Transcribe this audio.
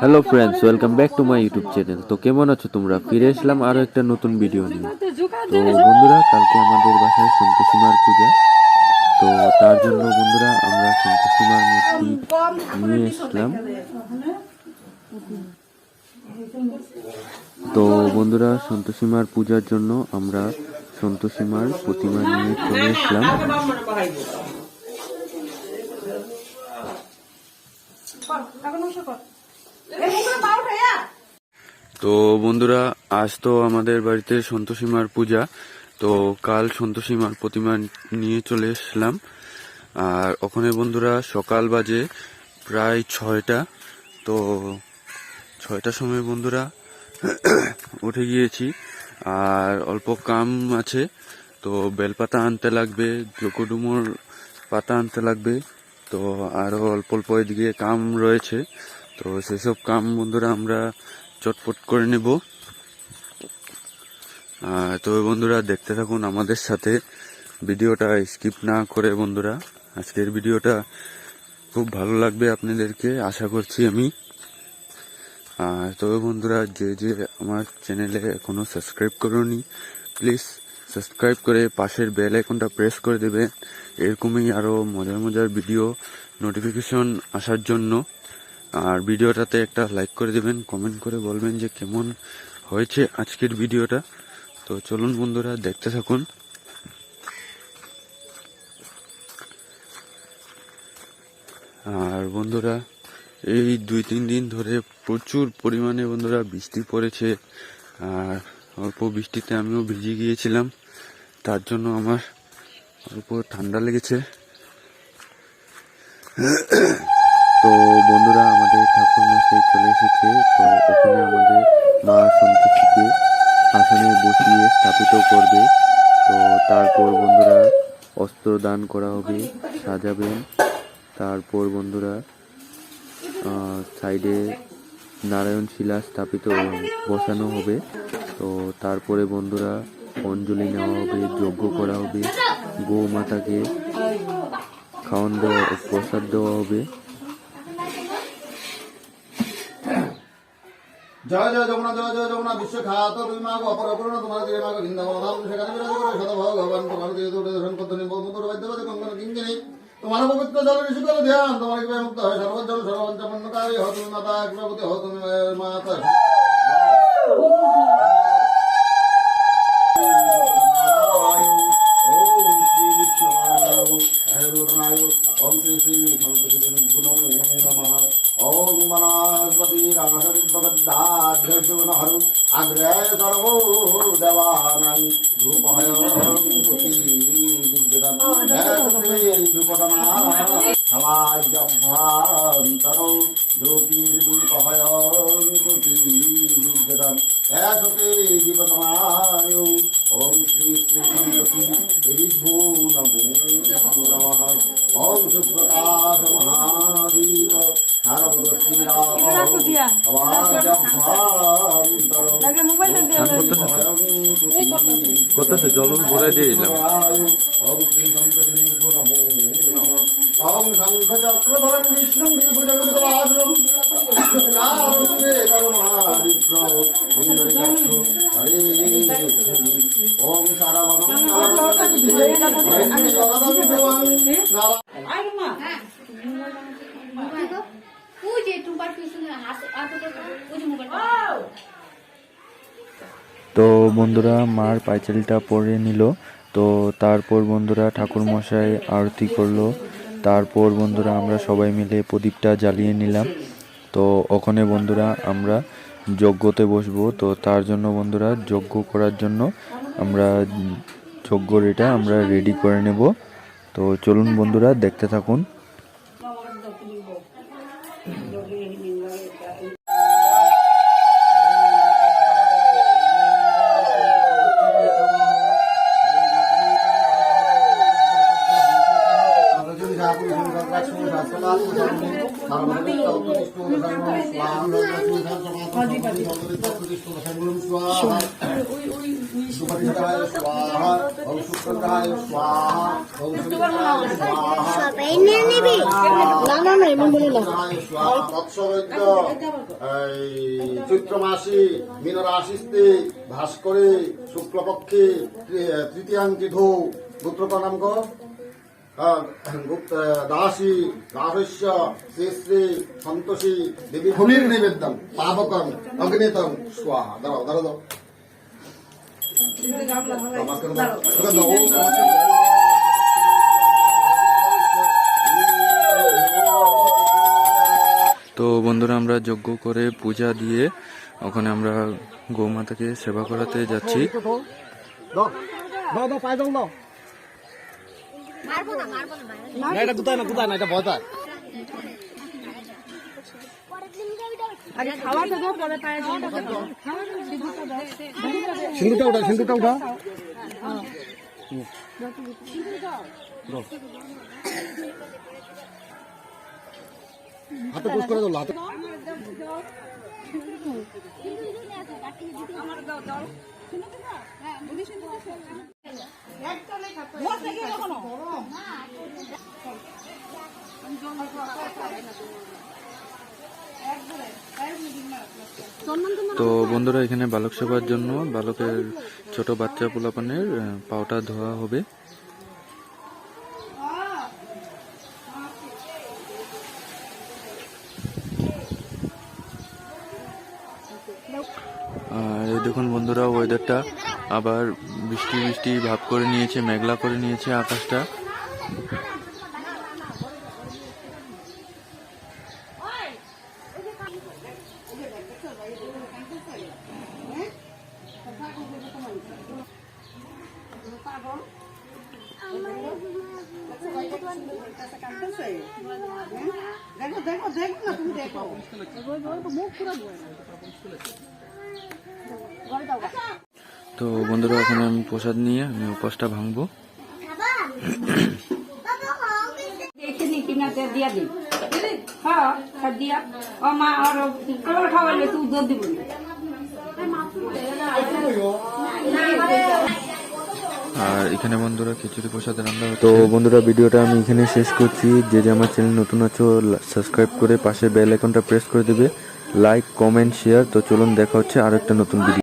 Hello friends welcome back to my YouTube channel তো কেমন আছো তোমরা? ফিরে এসলাম আরও একটা নতুন ভিডিও নিয়ে। তো বন্ধুরা, কালকে আমাদের বাসায় সন্তোষীমার পূজা। তো তার জন্য বন্ধুরা, আমরা সন্তোষীমার মূর্তি নিয়ে এসলাম তো বন্ধুরা, সন্তোষীমার পূজার জন্য আমরা সন্তোষীমার প্রতিমা নিয়ে চলে এসলাম তো বন্ধুরা, আজ তো আমাদের বাড়িতে সন্তোষীমার পূজা। তো কাল সন্তোষীমার প্রতিমা নিয়ে চলে এসলাম আর ওখানে বন্ধুরা, সকাল বাজে প্রায় ছয়টা। তো ছয়টার সময় বন্ধুরা উঠে গিয়েছি। আর অল্প কাম আছে। তো বেলপাতা আনতে লাগবে, জকুডুমোর পাতা আনতে লাগবে। তো আরও অল্প অল্প এদিকে কাম রয়েছে। তো সেসব কাম বন্ধুরা আমরা চটপট করে নেব। তবে বন্ধুরা দেখতে থাকুন আমাদের সাথে। ভিডিওটা স্কিপ না করে বন্ধুরা, আজকের ভিডিওটা খুব ভালো লাগবে আপনাদেরকে, আশা করছি আমি। আর তবে বন্ধুরা যে যে আমার চ্যানেলে এখনও সাবস্ক্রাইব করোনি, প্লিজ সাবস্ক্রাইব করে পাশের বেল আইকনটা প্রেস করে দেবেন। এরকমই আরও মজার মজার ভিডিও, নোটিফিকেশন আসার জন্য। আর ভিডিওটাতে একটা লাইক করে দেবেন কমেন্ট করে বলবেন যে কেমন হয়েছে আজকের ভিডিওটা। তো চলুন বন্ধুরা, দেখতে থাকুন। আর বন্ধুরা, এই দুই তিন দিন ধরে প্রচুর পরিমাণে বন্ধুরা বৃষ্টি পড়েছে। আর অল্প বৃষ্টিতে আমিও ভিজে গিয়েছিলাম। তার জন্য আমার অল্প ঠান্ডা লেগেছে। তো বন্ধুরা, আমাদের ঠাকুর মশাই চলে এসেছে। তো ওখানে আমাদের মা সন্তোষীকে আসনে বসিয়ে স্থাপিত করবে। তো তারপর বন্ধুরা অস্ত্র দান করা হবে, সাজাবেন। তারপর বন্ধুরা সাইডে নারায়ণ শিলা স্থাপিত বসানো হবে। তো তারপরে বন্ধুরা অঞ্জলি নেওয়া হবে, যজ্ঞ করা হবে গৌ মাতাকে খাওয়ান দেওয়া, প্রসাদ দেওয়া হবে। জয় জয় জগন্নাথ, জয় জয় জগন্নাথ বিশ্ব খাত তুমি মাগো অপর অপরণ তোমার দিকে মাগো বৃন্দাবন সেখানে বিরাজ করে ভগবান তোমার দৌড়ে দর্শন করতে কিঙ্কিনি তোমার পবিত্র জল ঋষিকল ধ্যান তোমার মুক্ত হয় সর্বজন মাতা, কৃপাপতি হো তুমি মাতা ধূপদনা সমাজভ্রান্তর জ্যোতির্দীপহয় কুতি বিদ্যুৎ এসতে দীপতমায় ওম শ্রী শ্রী বিভূ নমো নমঃ ওম সুপ্রকাশ মহাদীপ শারদ শ্রীরাম করতেছে জল ভরে দিয়ে দিলাম। ওম শ্রী সন্তোষী তো বন্ধুরা, মার পাঁচালিটা পরে নিল। তো তারপর বন্ধুরা ঠাকুর মশাই আরতি করল। তারপর বন্ধুরা আমরা সবাই মিলে প্রদীপটা জ্বালিয়ে নিলাম। তো ওখানে বন্ধুরা আমরা যজ্ঞতে বসবো। তো তার জন্য বন্ধুরা যজ্ঞ করার জন্য আমরা যজ্ঞর এটা আমরা রেডি করে নেব। তো চলুন বন্ধুরা, দেখতে থাকুন। সবাই নিয়ে নিবি। না না না এমন বলে না। চৈত্র মাসি মীন রাশিস্তে ভাস্করে শুক্লপক্ষে তৃতীয়াঙ্কি ধৌ গোত্রক নাম কর। দাসী রাহস্য শ্রী শ্রী সন্তোষী দেবী ভূমির নিবেদন পাবকম অগ্নিতম স্বাহা। দাঁড়াও দাঁড়াও দাও তো বন্ধুরা আমরা যজ্ঞ করে পূজা দিয়ে ওখানে আমরা গৌমাতাকে সেবা করাতে যাচ্ছি। দাও দাও দাও পায়ে দাও দাও মারবো না মারবো না মারবো না এটা কোথায় না কোথায় না এটা ভয় দাও। সিন্ধুটা উঠা সিন্ধুটা উঠা। হাতে পুশ করে দাও হাতে তো বন্ধুরা, এখানে বালক সেবার জন্য বালকের ছোট বাচ্চা পোলাপানের পাওটা ধোয়া হবে। আর এই দেখুন বন্ধুরা ওয়েদারটা আবার বৃষ্টি বৃষ্টি ভাব করে নিয়েছে, মেঘলা করে নিয়েছে আকাশটা। দেখো দেখো দেখো না তুমি দেখো। তো বন্ধুরা ওখানে আমি প্রসাদ নিয়ে আমি উপাসটা ভাঙবো। দেখে কিনা তে দিয়া হ্যাঁ দিয়া। ও মা আর খাওয়ালে তুই দুধ দিব। আর এখানে বন্ধুরা খিচুড়ি প্রসাদ রান্না তো বন্ধুরা, ভিডিওটা আমি এখানে শেষ করছি। যে যে আমার চ্যানেল নতুন আছো সাবস্ক্রাইব করে পাশে বেল আইকনটা প্রেস করে দেবে। লাইক কমেন্ট শেয়ার তো চলুন দেখা হচ্ছে আর একটা নতুন ভিডিও